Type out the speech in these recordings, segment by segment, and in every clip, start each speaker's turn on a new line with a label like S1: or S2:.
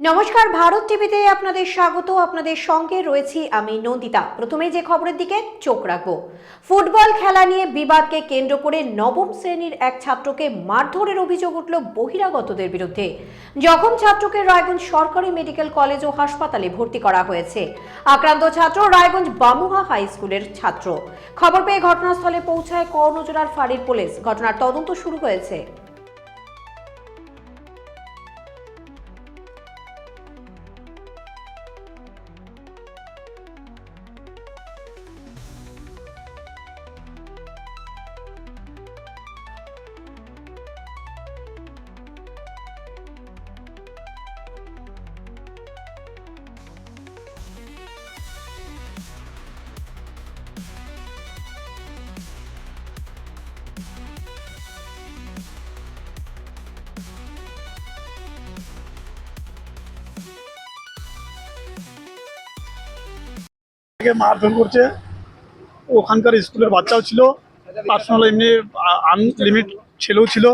S1: নমস্কার, ভারত টিভিতে আপনাদের স্বাগত। আপনাদের সঙ্গে রয়েছি আমি নন্দিতা। প্রথমেই যে খবরের দিকে চোখ রাখব। ফুটবল খেলা নিয়ে বিবাদকে কেন্দ্র করে নবম শ্রেণির এক ছাত্রকে মারধরের অভিযোগ উঠল বহিরাগতদের বিরুদ্ধে। জখম ছাত্রকে রায়গঞ্জ সরকারি মেডিকেল কলেজ ও হাসপাতালে ভর্তি করা হয়েছে। আক্রান্ত ছাত্র রায়গঞ্জ বামুহা হাই স্কুলের ছাত্র। খবর পেয়ে ঘটনাস্থলে পৌঁছায় কর্ণজোড়ার ফাঁড়ির পুলিশ। ঘটনার তদন্ত শুরু হয়েছে।
S2: থেকে মারধর করছে। ওখানকার স্কুলের বাচ্চাও ছিল। পার্সোনাল এমনি আনলিমিট ছেলেও ছিল।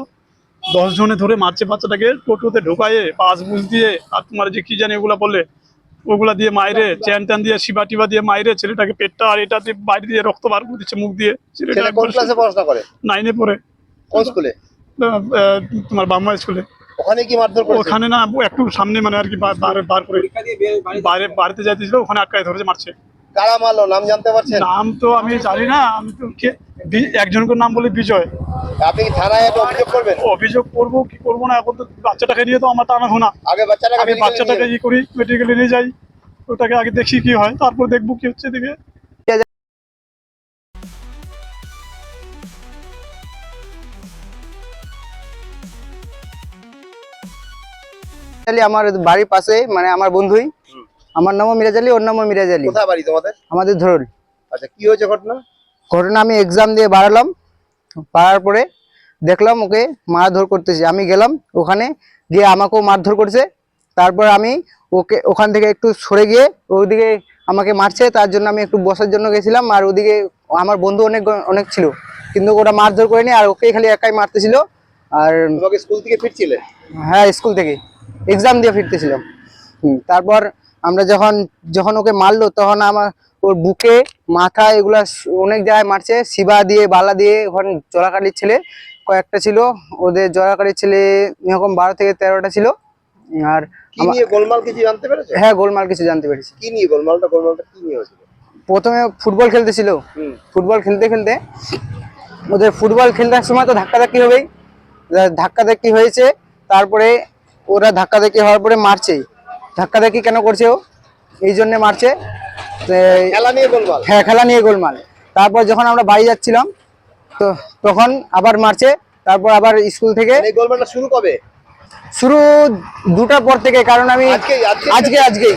S2: দশ জনে ধরে মারছে বাচ্চাটাকে। টোটোতে ঢোকায়ে পাস বুঝ দিয়ে আর তোমার যে কি জানি ওগুলা বললে ওগুলা দিয়ে মাইরে চ্যান ট্যান দিয়ে শিবা টিবা দিয়ে মাইরে ছেলেটাকে পেটটা আর এটা দিয়ে বাইরে দিয়ে রক্ত বার করে দিচ্ছে মুখ দিয়ে।
S3: ছেলে
S2: ছেলেটা
S3: কোন ক্লাসে পড়াশোনা করে?
S2: নাইনে পড়ে।
S3: কোন স্কুলে?
S2: তোমার বাম্মা স্কুলে।
S3: ওখানে কি মারধর করেছে?
S2: ওখানে না একটু সামনে মানে আর কি বার বার- বার করে। বাইরে বাড়িতে যাইতেছিল ওখানে আটকায় ধরেছে মারছে।
S3: কারা মারলো? নাম জানতে পারছেন?
S2: নাম তো আমি জানি না আমি তো একজনকে নাম বলে বিজয়।
S3: আপনি থানায় একটা অভিযোগ করবেন?
S2: অভিযোগ করব কি করব না এখন তো বাচ্চাটাকে নিয়ে তো আমার টানা ঘোনা
S3: আগে বাচ্চাটাকে এ
S2: বাচ্চাটাকে ই করি মেডিকেলে নিয়ে যাই ওটাকে আগে দেখি কি হয় তারপর দেখব কি হচ্ছে দিকে
S4: আলী আমার বাড়ির পাশে মানে আমার বন্ধুই আমার নামও মিরাজ আলী ওর নামও মিরাজ আলী।
S3: কোথায় বাড়ি তোমাদের?
S4: আমাদের ধরুন
S3: আচ্ছা কি হয়েছে ঘটনা?
S4: ঘটনা আমি এক্সাম দিয়ে বাড়ালাম। বাড়ার পরে দেখলাম ওকে মারধর করতেছে। আমি গেলাম ওখানে গিয়ে আমাকেও মারধর করছে। তারপর আমি ওকে ওখান থেকে একটু সরে গিয়ে ওদিকে আমাকে মারছে। তার জন্য আমি একটু বসার জন্য গেছিলাম। আর ওদিকে আমার বন্ধু অনেক অনেক ছিল। কিন্তু ওরা মারধর করেনি আর ওকে খালি একাই মারতেছিল। আর
S3: স্কুল থেকে ফিরছিলে?
S4: হ্যাঁ স্কুল থেকে। এক্সাম দিয়ে ফিরতেছিলাম। হুম, তারপর আমরা যখন যখন ওকে মারলো তখন আমার ওর বুকে মাথা এগুলা অনেক জায়গায় মারছে। শিবা দিয়ে বালা দিয়ে ওখানে জলাকালির ছেলে কয়েকটা ছিল। ওদের জলাকালির ছেলে এরকম বারো থেকে তেরোটা ছিল। আর
S3: কি নিয়ে গোলমাল কিছু জানতে পেরেছ?
S4: হ্যাঁ গোলমাল কিছু জানতে পেরেছি।
S3: কি নিয়ে গোলমালটা গোলমালটা কি নিয়ে হয়েছিল?
S4: প্রথমে ফুটবল খেলতেছিল ফুটবল খেলতে খেলতে। ওদের ফুটবল খেলতে সময় তো ধাক্কাধাক্কি হবেই। ধাক্কাধাক্কি হয়েছে তারপরে ওরা ধাক্কাধাক্কি হওয়ার পরে মারছে ধাক্কাধাক্কি কেন করছে ও? এই জন্যে মারছে।
S3: খেলা নিয়ে গোলমাল।
S4: হ্যাঁ খেলা নিয়ে গোলমাল। তারপর যখন আমরা বাড়ি যাচ্ছিলাম তো তখন আবার মারছে। তারপর আবার স্কুল থেকে
S3: এই গোলমালটা শুরু কবে?
S4: শুরু দুটার পর থেকে কারণ আমি
S3: আজকে
S4: আজকে আজকেই।